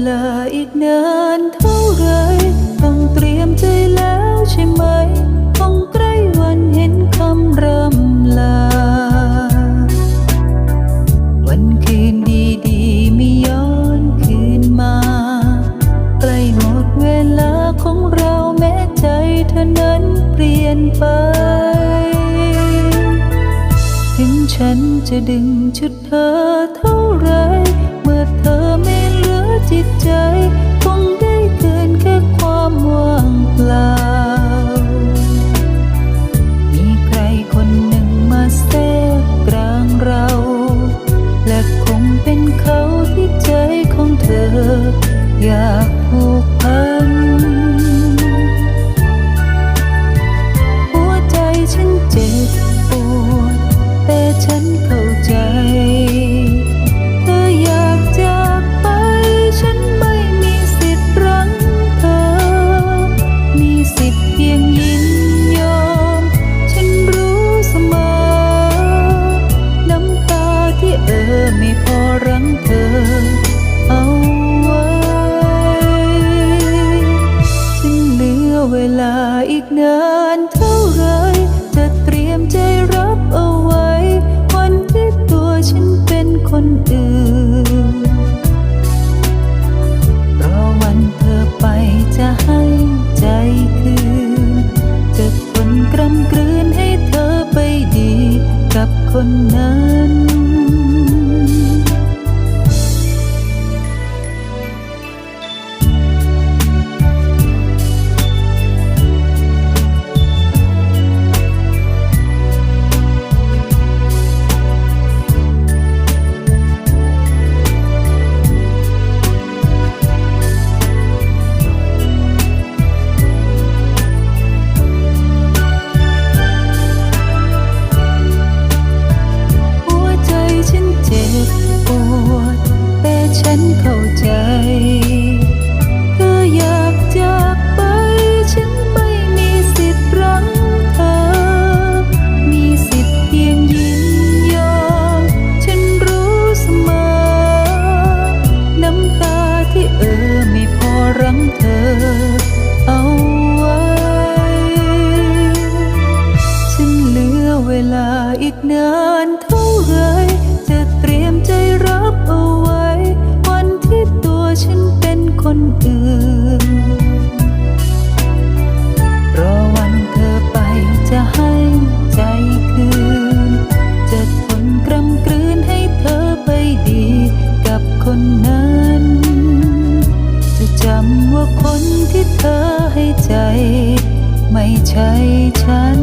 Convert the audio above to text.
อีกนานเท่าไร ต้องเตรียมใจแล้วใช่ไหมคงใกล้วันเห็นคำรำลา วันคืนดีๆไม่ย้อนคืนมา ใกล้หมดเวลาของเราแม้ใจเธอนั้นเปลี่ยนไป ถึงฉันจะดึงชุดเธอเท่าไร เมื่อเธอ จิตใจคงได้เกินแค่ความว่างเปล่า มีใครคนหนึ่งมาแทรกกลางเรา และคงเป็นเขาที่ใจของเธอ อยากผูกพัน อีกนานเท่าไรจะเตรียมใจรับเอาไว้ วันที่ตัวฉันเป็นคนอื่น ว่าคนที่เธอให้ใจ ไม่ใช่ฉัน